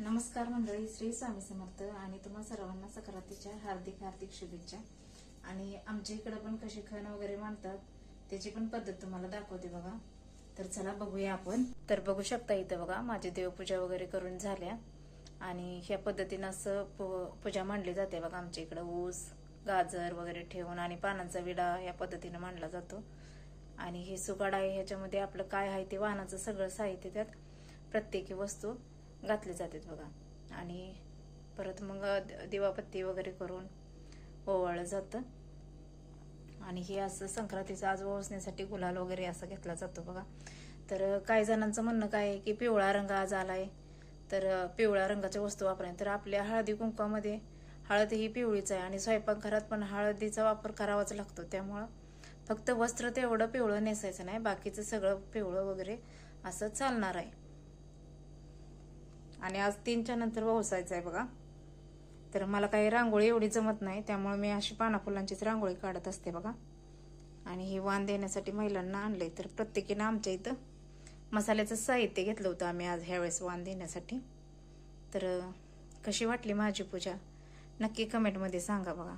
नमस्कार मंडळी श्री स्वामी समर्थ आणि तुम्हा सर्वांना सकारातीच्या हार्दिक हार्दिक शुभेच्छा. आणि आमच्या इकडे पण कशी खण वगैरे मांडतात त्याची पण पद्धत तुम्हाला दाखवते बघा. तर चला बघूया आपण. तर बघू शकता इथं बघा माझी देवपूजा वगैरे करून झाल्या. आणि ह्या पद्धतीनं असं पूजा मांडली जाते बघा आमच्या इकडं. ऊस गाजर वगैरे ठेवून आणि पानांचा विडा या पद्धतीनं मांडला जातो. आणि हे सुगाड आहे ह्याच्यामध्ये आपलं काय आहे ते वाहनाचं सगळं साहित्य त्यात प्रत्येकी वस्तू. घातली जातात बघा. आणि परत मग द- दिवापत्ती वगैरे करून ओवाळलं जातं. आणि हे असं संक्रांतीचं आज ओसण्यासाठी गुलाल वगैरे असं घेतला जातो बघा. तर काही जणांचं म्हणणं काय आहे की पिवळा रंग आज आलाय. तर पिवळ्या रंगाच्या वस्तू वापराय तर आपल्या हळदी कुंकवामध्ये हळद ही पिवळीच आहे. आणि स्वयंपाकघरात पण हळदीचा वापर करावाच लागतो. त्यामुळं फक्त वस्त्र तेवढं पिवळं नेसायचं नाही. बाकीचं सगळं पिवळं वगैरे असं चालणार आहे. आणि आज तीनच्या नंतर वसायचं आहे बघा. तर मला काही रांगोळी एवढी जमत नाही त्यामुळे मी अशी पाना फुलांचीच रांगोळी काढत असते बघा. आणि हे वाण देण्यासाठी महिलांना आणलंय तर प्रत्येकीनं आमच्या इथं मसाल्याचं साहित्य घेतलं होतं आम्ही आज ह्यावेळेस वाण देण्यासाठी. तर कशी वाटली माझी पूजा? नक्की कमेंटमध्ये सांगा बघा.